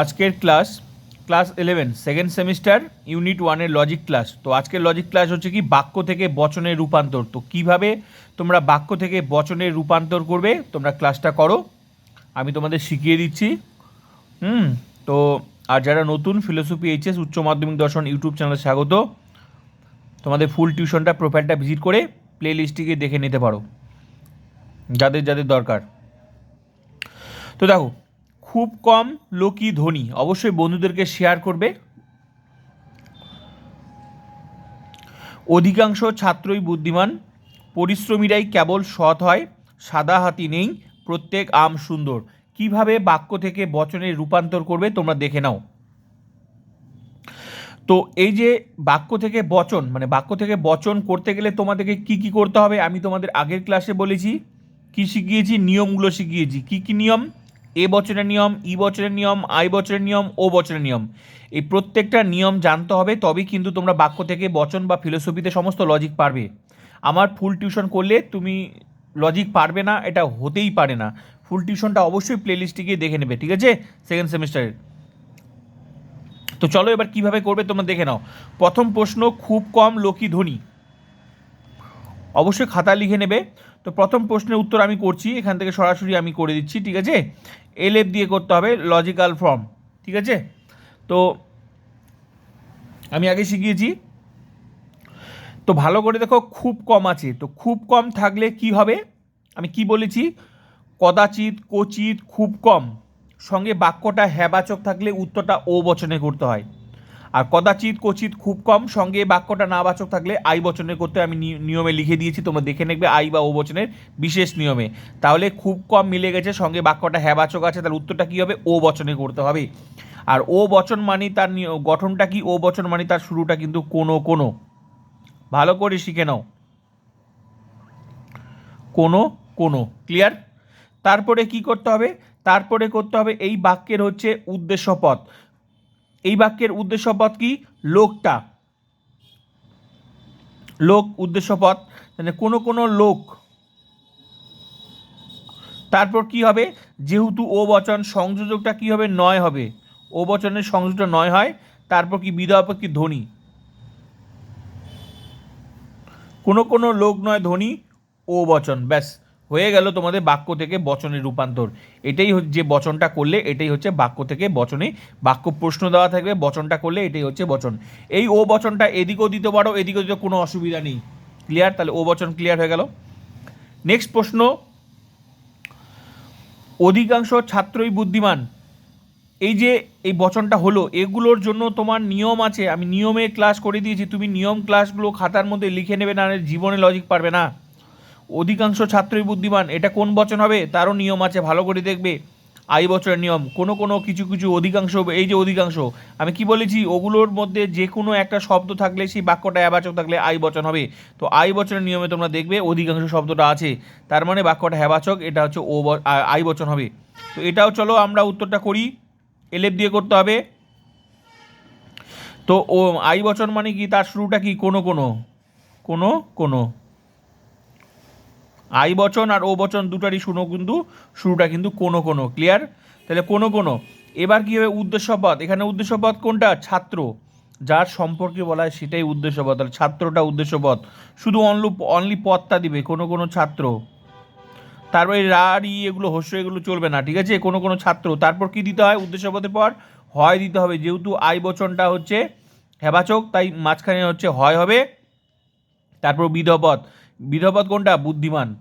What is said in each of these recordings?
আজকের class class eleven second semester unit ওয়ানের logic class তো আজকের লজিক ক্লাস হচ্ছে কি, বাক্য থেকে বচনের রূপান্তর। তো কীভাবে তোমরা বাক্য থেকে বচনের রূপান্তর করবে, তোমরা ক্লাসটা করো। আমি তোমাদের শিখিয়ে দিচ্ছি। হুম, তো আর যারা নতুন ফিলোসফি এইচএস উচ্চ মাধ্যমিক দর্শন ইউটিউব চ্যানেলে স্বাগত। তোমাদের ফুল টিউশনটা প্রোফাইলটা ভিজিট করে প্লে লিস্টটিকে দেখে নিতে পারো। যাদের যাদের দরকার। তো দেখো খুব কম লোকই ধনী। অবশ্যই বন্ধুদেরকে শেয়ার করবে। অধিকাংশ ছাত্রই বুদ্ধিমান। পরিশ্রমীরাই কেবল সৎ হয়, সাদা হাতি নেই, প্রত্যেক আম সুন্দর। কীভাবে বাক্য থেকে বচনে রূপান্তর করবে তোমরা দেখে নাও। তো এই যে বাক্য থেকে বচন মানে বাক্য থেকে বচন করতে গেলে তোমাদেরকে কি কি করতে হবে, আমি তোমাদের আগের ক্লাসে বলেছি। কি শিখিয়েছি? নিয়মগুলো শিখিয়েছি। কি কি নিয়ম? এ বছরের নিয়ম, ই বছরের নিয়ম, আই বছরের নিয়ম, ও বছরের নিয়ম। এই প্রত্যেকটা নিয়ম জানতে হবে, তবেই কিন্তু তোমরা বাক্য থেকে বচন বা ফিলোসফিতে সমস্ত লজিক পারবে। আমার ফুল টিউশন করলে তুমি লজিক পারবে না, এটা হতেই পারে না। ফুল টিউশনটা অবশ্যই প্লেলিস্টে গিয়ে দেখে নেবে, ঠিক আছে? সেকেন্ড সেমিস্টারের তো চলো এবার কীভাবে করবে তোমরা দেখে নাও। প্রথম প্রশ্ন, খুব কম লোকই ধনী। অবশ্যই খাতা লিখে নেবে। তো প্রথম প্রশ্নের উত্তর আমি করছি, এখান থেকে সরাসরি আমি করে দিচ্ছি, ঠিক আছে? এল এফ দিয়ে করতে হবে লজিক্যাল ফর্ম ঠিক আছে? তো আমি আগে শিখিয়েছি। তো ভালো করে দেখো, খুব কম আছে। তো খুব কম থাকলে কি হবে? আমি কি বলেছি? কদাচিৎ কচিত খুব কম। সঙ্গে বাক্যটা হ্যাবাচক থাকলে উত্তরটা ও বচনে করতে হয়। আর কদাচিৎ কচিত খুব কম। সঙ্গে বাক্যটা না বাচক থাকলে আই বচনে করতে আমি নিয়মে লিখে দিয়েছি, তোমরা দেখে নেবে আই বা ও বচনের বিশেষ নিয়মে। তাহলে খুব কম মিলে গেছে, সঙ্গে বাক্যটা হ্যাবাচক আছে, তাহলে উত্তরটা কী হবে? ও বচনে করতে হবে। আর ও বচন মানে তার গঠনটা কি? ও বচন মানে তার শুরুটা কিন্তু কোনো কোনো। ভালো করে শিখে নাও। কোনো কোনো। ক্লিয়ার? তারপরে কি করতে হবে? তারপরে করতে হবে এই বাক্যের হচ্ছে উদ্দেশ্যপদ এই বাক্যের উদ্দেশ্যপদ কি? লোকটা। লোক উদ্দেশ্যপদ মানে কোনো কোনো লোক। তারপর কি হবে? যেহেতু ও বচন সংযোজকটা কি হবে? নয় হবে। ও বচনের সংযোজকটা নয় হয়। তারপর কি বিধবা কি? ধ্বনি কোনো কোনো লোক নয় ধ্বনি ও বচন। ব্যাস। হয়ে গেল তোমাদের বাক্য থেকে বচনের রূপান্তর। এটাই হচ্ছে যে বচনটা করলে, এটাই হচ্ছে বাক্য থেকে বচনে। বাক্য প্রশ্ন দেওয়া থাকবে, বচনটা করলে এটাই হচ্ছে বচন। এই ও বচনটা এদিকেও দিতে পারো এদিকেও দিতে কোনো অসুবিধা নেই। ক্লিয়ার তাহলে ও বচন ক্লিয়ার হয়ে গেল। নেক্সট প্রশ্ন। অধিকাংশ ছাত্রই বুদ্ধিমান। এই যে এই বচনটা হলো, এগুলোর জন্য তোমার নিয়ম আছে। আমি নিয়মে ক্লাস করে দিয়েছি, তুমি নিয়ম ক্লাসগুলো খাতার মধ্যে লিখে নেবে না জীবনে লজিক পারবে না। অধিকাংশ ছাত্রই বুদ্ধিমান। এটা কোন বচন হবে? তারও নিয়ম আছে, ভালো করে দেখবে। আই বছরের নিয়ম, কোনো কোনো কিছু কিছু অধিকাংশ, এই যে অধিকাংশ, আমি কি বলেছি? ওগুলোর মধ্যে যে কোনো একটা শব্দ থাকলে, সেই বাক্যটা অ্যাবাচক থাকলে আই বচন হবে। তো আই বচনের নিয়মে তোমরা দেখবে অধিকাংশ শব্দটা আছে। তার মানে বাক্যটা হ্যাবাচক এটা হচ্ছে ও আই বচন হবে। তো এটাও চলো আমরা উত্তরটা করি। এলেপ দিয়ে করতে হবে। তো ও, আই বচন মানে কি? তার শুরুটা কি? কোনো কোনো। কোনো কোনো। আই বচন আর ও বচন দুটারই শুনো কিন্তু শুরুটা কিন্তু কোনো কোনো ক্লিয়ার তাহলে কোনো কোনো। এবার কী হবে উদ্দেশ্যপদ এখানে উদ্দেশ্যপদ কোনটা? ছাত্র। যার সম্পর্কে বলা হয় সেটাই উদ্দেশ্যপদ তাহলে ছাত্রটা উদ্দেশ্যপদ শুধু অনলু অনলি পদটা দিবে, কোনো কোনো ছাত্র। তারপরে ই এগুলো, হস্য, এগুলো চলবে না, ঠিক আছে? কোনো কোনো ছাত্র। তারপর কি দিতে হয় উদ্দেশ্যপদের পর? হয় দিতে হবে। যেহেতু আই বচনটা হচ্ছে হেবাচক, তাই মাঝখানে হচ্ছে হয় হবে। তারপর বিধপদ বিধপদ কোনটা? বুদ্ধিমান।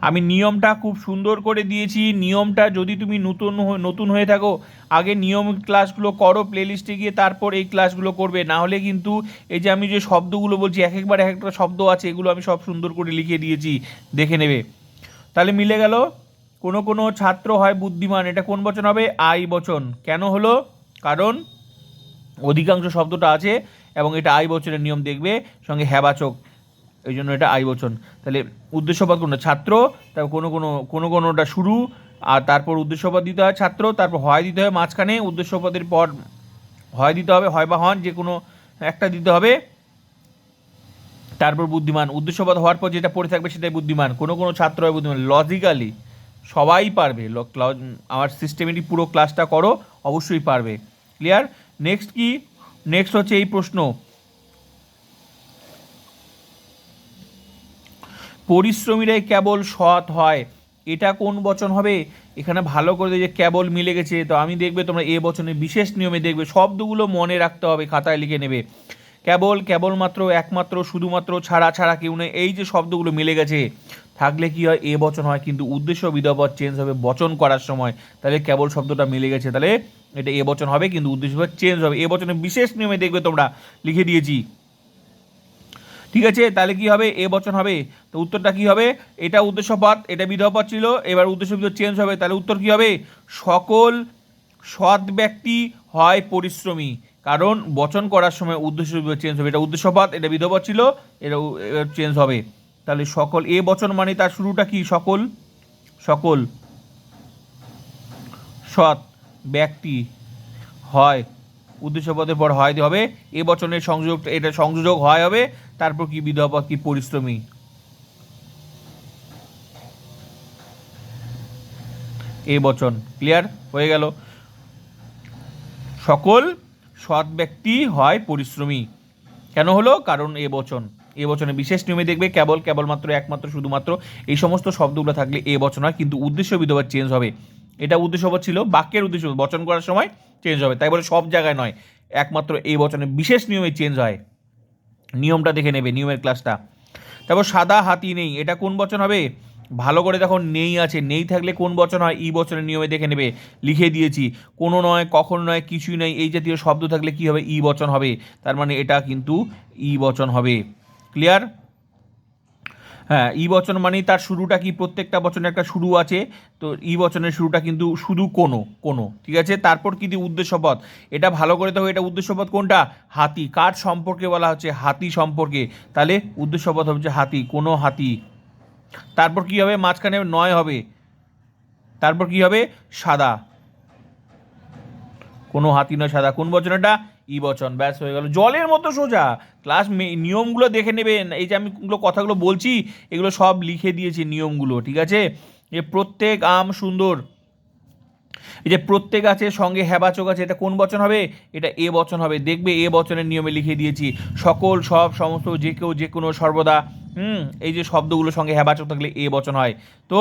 আমি নিয়মটা খুব সুন্দর করে দিয়েছি। নিয়মটা যদি তুমি নতুন নতুন হয়ে থাকো, আগে নিয়ম ক্লাসগুলো করো প্লেলিস্টে গিয়ে, তারপর এই ক্লাসগুলো করবে। না হলে কিন্তু এই যে আমি যে শব্দগুলো বলছি, এক একবার এক একটা শব্দ আছে, এগুলো আমি সব সুন্দর করে লিখে দিয়েছি। দেখে নেবে। তাহলে মিলে গেল। কোনো কোনো ছাত্র হয় বুদ্ধিমান। এটা কোন বচন হবে? আই বচন। কেন হলো? কারণ অধিকাংশ শব্দটা আছে এবং এটা আই বচনের নিয়ম দেখবে, সঙ্গে হ্যাবাচক এই জন্য এটা আই বচন। তাহলে উদ্দেশ্যপদ কোনটা? ছাত্র, তারপর কোনো কোনো কোনো কোনোটা শুরু, আর তারপর উদ্দেশ্যপদ দিতে হয় ছাত্র, তারপর হয় দিতে হয় মাঝখানে উদ্দেশ্যপদের পর হয় দিতে হবে, হয় বা হন, যে কোনো একটা দিতে হবে। তারপর বুদ্ধিমান উদ্দেশ্যপদ হওয়ার পর যেটা পড়ে থাকবে সেটাই বুদ্ধিমান। কোনো কোনো ছাত্র হয় বুদ্ধিমান। লজিক্যালি সবাই পারবে। আমার সিস্টেমেটিক পুরো ক্লাসটা করো, অবশ্যই পারবে। ক্লিয়ার নেক্সট কি? নেক্সট হচ্ছে এই প্রশ্ন। পরিশ্রমীরাই কেবল সৎ হয়। এটা কোন বচন হবে? এখানে ভালো করে যে কেবল মিলে গেছে। তো আমি দেখবে তোমরা এ বচনে বিশেষ নিয়মে দেখবে শব্দগুলো মনে রাখতে হবে, খাতায় লিখে নেবে। কেবল, কেবলমাত্র, একমাত্র, শুধুমাত্র, ছাড়া ছাড়া কেউ নেই। এই যে শব্দগুলো মিলে গেছে, থাকলে কি হয়? এ বচন হয়। কিন্তু উদ্দেশ্য বিধবত চেঞ্জ হবে বচন করার সময়। তাহলে কেবল শব্দটা মিলে গেছে। তাহলে এটা এ বচন হবে, কিন্তু উদ্দেশ্য চেঞ্জ হবে। এ বচনে বিশেষ নিয়মে দেখবে তোমরা লিখে দিয়েছি। ঠিক আছে? তাহলে কি হবে? এ বচন হবে। তো উত্তরটা কি হবে? এটা উদ্দেশ্যপদ এটা বিধপদ ছিল, এবার উদ্দেশ্য বিধ চেঞ্জ হবে। তাহলে উত্তর কি হবে? সকল সৎ ব্যক্তি হয় পরিশ্রমী, কারণ বচন করার সময় উদ্দেশ্য চেঞ্জ হবে। এটা উদ্দেশ্যপদ এটা বিধপদ ছিল এটা চেঞ্জ হবে। তাহলে সকল, এ বচন মানে তার শুরুটা কি? সকল সকল সৎ। ব্যক্তি হয় উদ্দেশ্য পদের পর হয় হবে, এ বচনের সংযোগ, এটা সংযোজক হয় হবে, তারপর কি বিধবা, কি পরিশ্রমী? এ বচন ক্লিয়ার হয়ে গেল। সকল সৎ ব্যক্তি হয় পরিশ্রমী। কেন হলো? কারণ এ বচন। এ বচনে বিশেষ নিয়মে দেখবে কেবল, কেবলমাত্র, একমাত্র, শুধুমাত্র এই সমস্ত শব্দগুলো থাকলে এ বচন হয়, কিন্তু উদ্দেশ্য বিধবার চেঞ্জ হবে। এটা উদ্দেশ্যপদ ছিল, বাক্যের উদ্দেশ্য বচন করার সময় চেঞ্জ হবে। তাই বলে সব জায়গায় নয়, একমাত্র এই বচনে বিশেষ নিয়মে চেঞ্জ হয়। নিয়মটা দেখে নেবে, নিয়মের ক্লাসটা তারপর সাদা হাতি নেই, এটা কোন বচন হবে? ভালো করে দেখো, নেই আছে, নেই থাকলে কোন বচন হয়? ই বচনের নিয়মে দেখে নেবে, লিখে দিয়েছি। কোনো নয়, কখনো নয়, কিছুই নয়, এই জাতীয় শব্দ থাকলে কি হবে? ই বচন হবে। তার মানে এটা কিন্তু ই বচন হবে। ক্লিয়ার হ্যাঁ ই বচন মানে তার শুরুটা কি, প্রত্যেকটা বচনের একটা শুরু আছে। তো ই বচনের শুরুটা কিন্তু শুধু কোনো কোনো, ঠিক আছে? তারপর কি উদ্দেশ্যপদ এটা ভালো করে দেখো, এটা উদ্দেশ্যপদ কোনটা? হাতি। কার সম্পর্কে বলা হচ্ছে? হাতি সম্পর্কে। তাহলে উদ্দেশ্যপদ হচ্ছে হাতি, কোনো হাতি। তারপর কি হবে? মাঝখানে নয় হবে। তারপর কি হবে? সাদা। কোনো হাতি নয়, সাদা। কোন বচন এটা ই বচন, ব্যাস হয়ে গেল। জলের মতো সোজা। ক্লাস নিয়মগুলো দেখে নেবেন। এই যে আমি কথাগুলো বলছি, এগুলো সব লিখে দিয়েছি নিয়মগুলো, ঠিক আছে? যে প্রত্যেক আম সুন্দর। এই যে প্রত্যেক আছে, সঙ্গে হ্যাবাচক আছে, এটা কোন বচন হবে? এটা এ বচন হবে। দেখবে এ বচনের নিয়মে লিখে দিয়েছি। সকল, সব, সমস্ত, যে কেউ, যে কোনো, সর্বদা, হুম? এই যে শব্দগুলোর সঙ্গে হ্যাবাচক থাকলে এ বচন হয়। তো,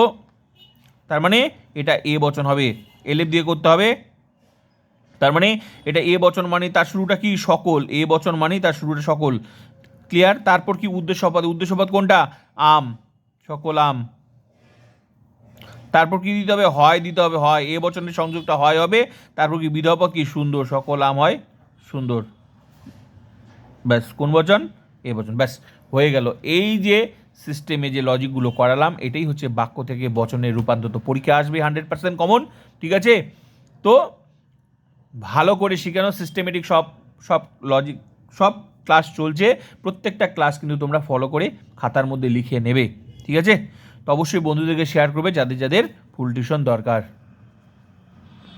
তার মানে এটা এ বচন হবে। এলেপ দিয়ে করতে হবে। তার মানে এটা এ বচন মানে তার শুরুটা কি সকল? এ বচন মানে তার শুরুটা সকল। ক্লিয়ার তারপর কি উদ্দেশ্যপদ উদ্দেশ্যপদ কোনটা? আম। সকল আম। তারপর কি দিতে হবে? হয়, দিতে হবে, হয়। এ বচনের সংযোগটা হয়, হবে। তারপর কি বিধপদ কি? সুন্দর। সকল আম হয়, সুন্দর। ব্যাস, কোন বচন? এ বচন। ব্যাস, হয়ে গেল। এই যে সিস্টেমে যে লজিকগুলো করালাম, এটাই হচ্ছে বাক্য থেকে বচনের রূপান্তর। তো পরীক্ষা আসবে হান্ড্রেড পার্সেন্ট কমন ঠিক আছে? তো ভালো করে শেখানো সিস্টেমেটিক সব সব লজিক সব ক্লাস চলছে। প্রত্যেকটা ক্লাস কিন্তু তোমরা ফলো করে খাতার মধ্যে লিখে নেবে। ঠিক আছে? তো অবশ্যই বন্ধুদেরকে শেয়ার করবে যাদের যাদের ফুল টিউশন দরকার।